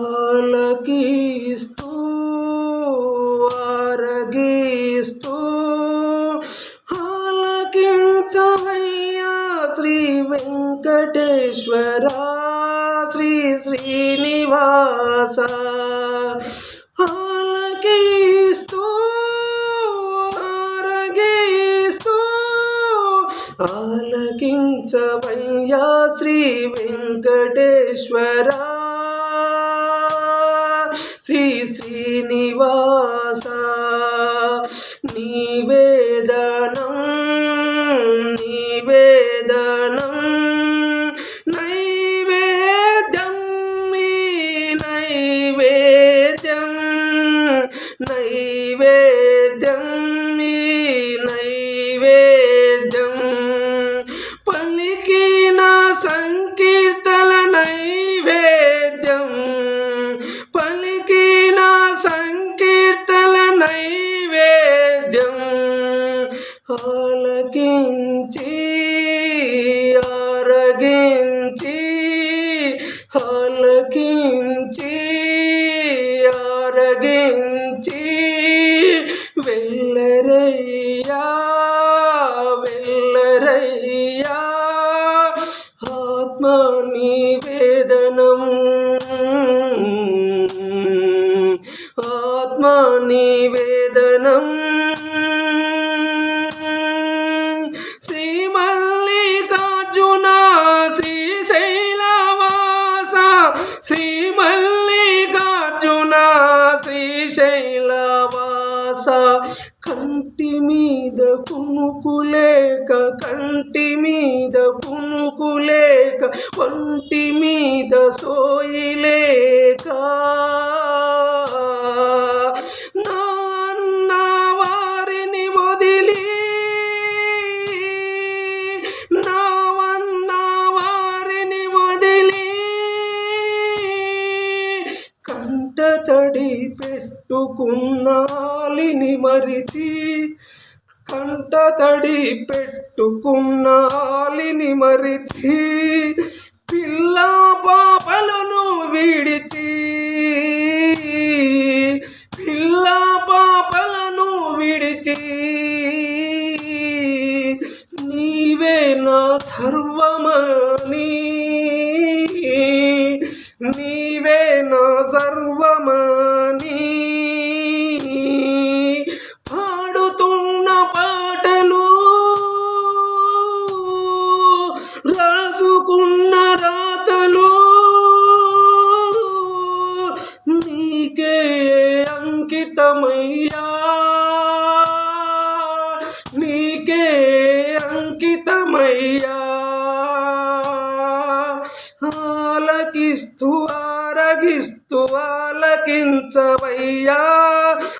ఆలకిస్తూ ఆరగిస్తూ ఆలకించవయ్యా శ్రీ వెంకటేశ్వర శ్రీ శ్రీనివాస. ఆలకిస్తూ ఆరగిస్తూ ఆలకించవయ్యా శ్రీ వెంకటేశ్వర. ఆరగించి కునుకులేక కంటి మీద కునుకులేక వంటి మీద సోయిలేక నా అన్న వారిని వదిలి నా అన్న వారిని వదిలి కంట తడి పెట్టుకున్నాలిని మరిచి కంట తడి పెట్టుకున్నాలిని మరిచి పిల్ల పాపలను విడిచి పిల్ల పాపలను విడిచి ఆలకిస్తూ ఆలకించవయ్యా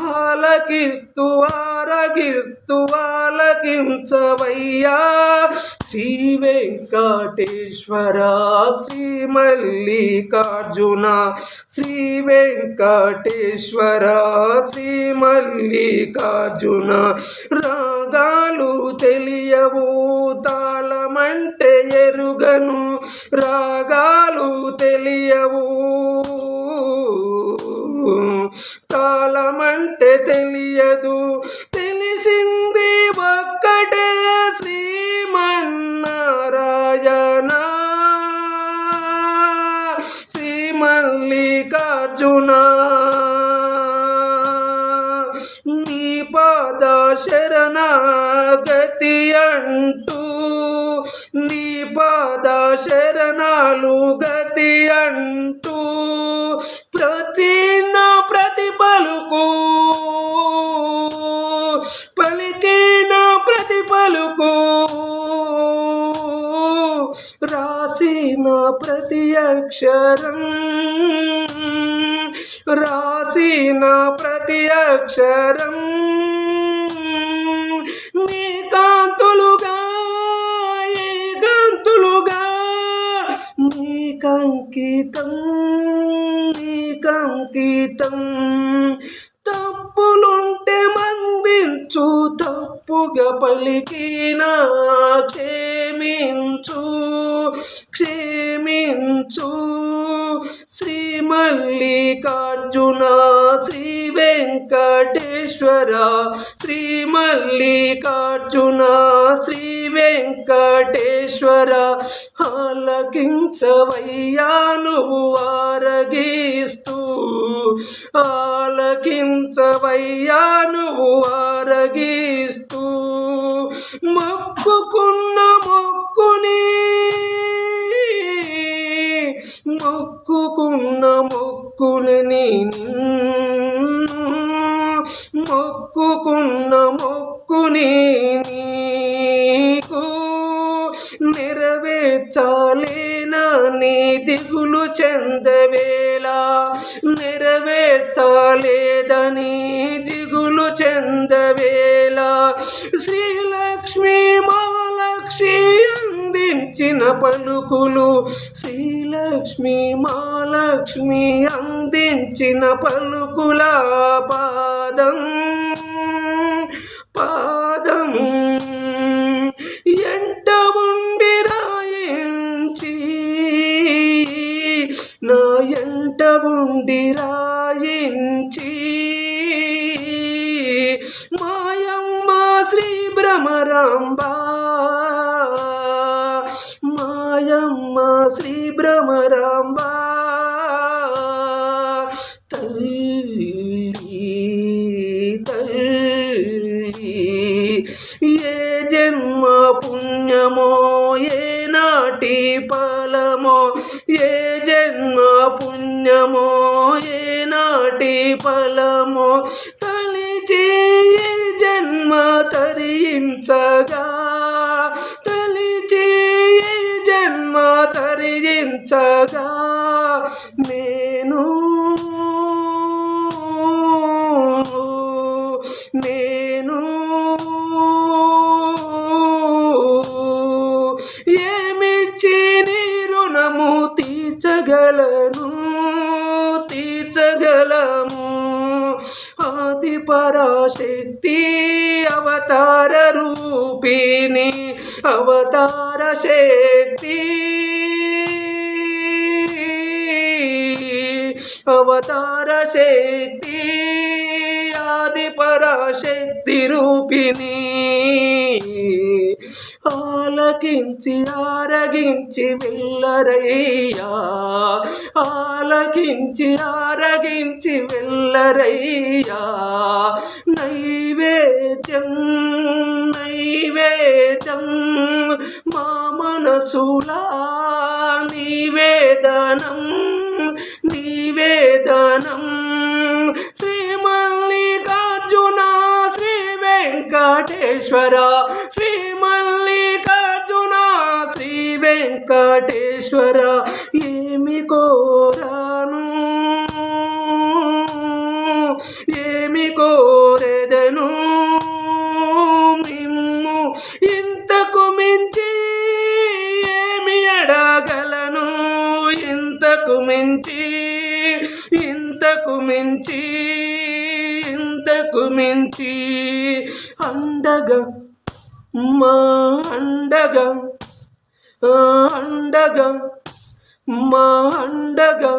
ఆలకిస్తూ ఆరగిస్తూ ఆలకించవయ్యా. శ్రీ వెంకటేశ్వర శ్రీ మల్లికార్జున శ్రీ వెంకటేశ్వర శ్రీ మల్లికార్జున. రాగాలు తెలియవు తాళమంటే ఎరుగను. రాగాలు తెలియవు కాలమంటే తెలియదు. తెలిసింది ఒక్కటే శ్రీమన్నారాయణ. శ్రీమల్లికార్జున. నీ పాద శరణాగతి అంటూ నీ పాద శరణాలు గతి అంటూ అక్షరం రాసిన ప్రతి అక్షరం మీ కాంతులుగా కంకితం మీ కంకితం. తప్పులుంటే మందించు తప్పుగా పలికినా క్షేమించు. క్షేమ శ్రీ మల్లికార్జున శ్రీ వెంకటేశ్వర శ్రీ మల్లికార్జున శ్రీ వెంకటేశ్వర ఆలకించవయ్యా నువ్వు ఆరగిస్తూ. ఆలకించవయ్యా నువ్వు ఆరగిస్తూ మొక్కుకున్న మొక్కుని నీకు నెరవేర్చాలేనా నీ దిగులు చెందవేలా నెరవేర్చాలేదని దిగులు చెందవేలా శ్రీలక్ష్మీ మహాలక్ష్మి ఇచ్చిన పలుకులు శ్రీలక్ష్మి మహాలక్ష్మి అందించిన పలుకుల పాదం పాదం ఎంట ఉండి రాయించి నా ఎంట ఉండి రాయించి మాయమ్మ శ్రీ భ్రమరాంబా శ్రీ భ్రమరాంబ. తల్లి తల్లి ఏ జన్మ పుణ్యమో ఏ నాటి ఫలమో ఏ జన్మ పుణ్యమో ఏ నాటి ఫలమో తలిచి ఏ జన్మ తరించగా. తరించగా నేను నేను ఏమిచ్చి నీ రుణము తీర్చగలను తీర్చగలము. ఆది పరాశక్తి అవతార రూపిణి అవతార శక్తి. అవతార శక్తి ఆది పరాశక్తి రూపిణి. ఆలకించి ఆరగించి వెళ్ళరయ్యా ఆలకించి ఆరగించి వెళ్ళరయ్యా నైవేద్యం నైవేద్యం మా మనసులా నివేదనం నివేదనం. శ్రీ మల్లికార్జున శ్రీ వెంకటేశ్వర. శ్రీ మల్లికార్జున శ్రీ వెంకటేశ్వర. ఏమి కోరాను? మించి ఇంతకు మించి ఇంతకు మించి అండగా మా అండగా అండగా మా అండగా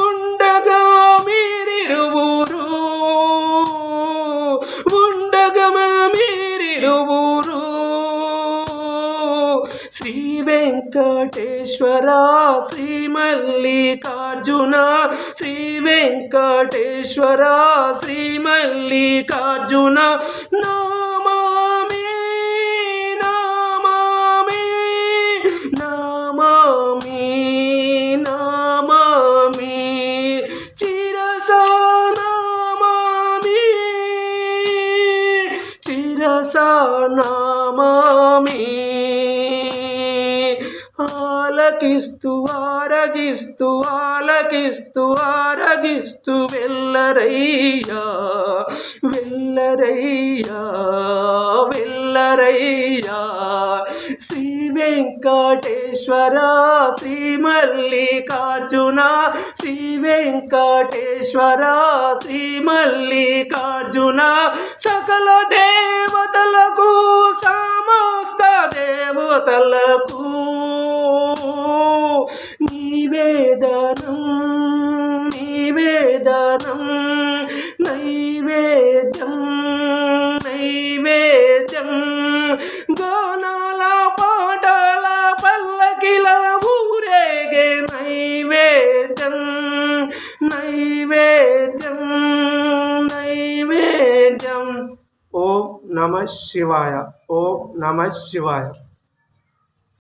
ఉండగా మీరిరువురు వెంకటేశ్వర శ్రీ మల్లికార్జున శ్రీ వెంకటేశ్వర శ్రీ మల్లికార్జున నా ఆలకిస్తూ ఆరగిస్తూ ఆలకిస్తూ ఆరగిస్తూ వెళ్ళరయ్యా వెళ్ళరయ్యా వెళ్ళరయ్యా. శ్రీ వెంకటేశ్వర శ్రీ మల్లికార్జున శ్రీ వెంకటేశ్వర శ్రీ మల్లికార్జున సకల దేవతలకు సమస్త దేవతలకు నివేదనం నివేదనం నైవేద్యం నైవేద్యం. గానాల పాటల పల్లకిల ఊరేగే నైవేద్యం నైవేద్యం నైవేద్యం. ఓం నమ శివాయ ఓం నమ శివాయ.